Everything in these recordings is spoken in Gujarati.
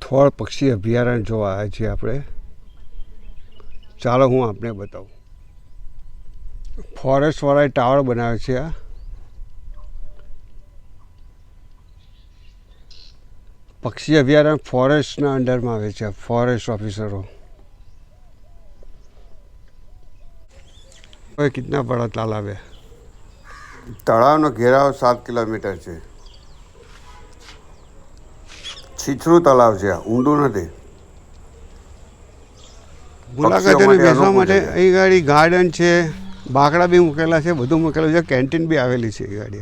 થોળ પક્ષી અભયારણ્ય જોવા આવ્યા છીએ આપણે. ચાલો હું આપને બતાવું. ફોરેસ્ટવાળાએ ટાવર બનાવ્યો છે આ. પક્ષી અભયારણ્ય ફોરેસ્ટના અંડરમાં આવે છે ફોરેસ્ટ ઓફિસરો હવે બડા તાલાબ હે તળાવનો ઘેરાવ સાત કિલોમીટર છે. છીછરું તળાવ છે. ઊંડું નથી. મુલાકાતીને માટે બેસવા માટે એ ગાડી ગાર્ડન છે બાકડા બી મૂકેલા છે બધું મૂકેલું છે કેન્ટીન બી આવેલી છે એ ગાડી.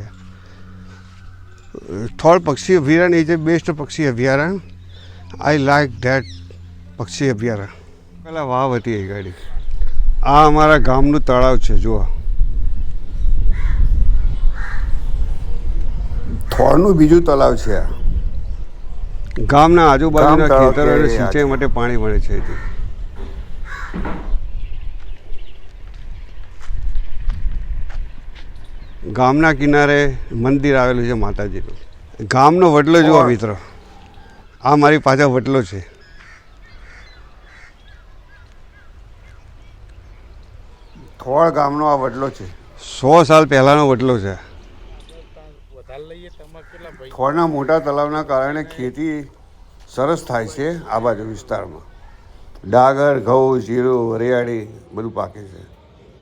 થોડ પક્ષી અભયારણ્ય ઇઝ એ બેસ્ટ પક્ષી અભયારણ્ય. આઈ લાઈક ધેટ પક્ષી અભયારણ્ય. પહેલાં વાવ હતી એ ગાડી. આ અમારા ગામનું તળાવ છે જુઓ. થોળનું બીજું તળાવ છે. આ ગામના આજુબાજુના ગામ અને સિંચાઈ માટે પાણી મળે છે ગામના કિનારે મંદિર આવેલું છે માતાજીનું. ગામનો વડલો જોવા. મિત્રો. આ મારી પાછળ વડલો છે. થોળ ગામનો આ વડલો છે? સો સાલ પહેલાંનો વડલો છે. થોળના મોટા તળાવના કારણે ખેતી સરસ થાય છે આ બાજુ વિસ્તારમાં. ડાગર, ઘઉં, જીરું, વરિયાળી બધું પાકે છે.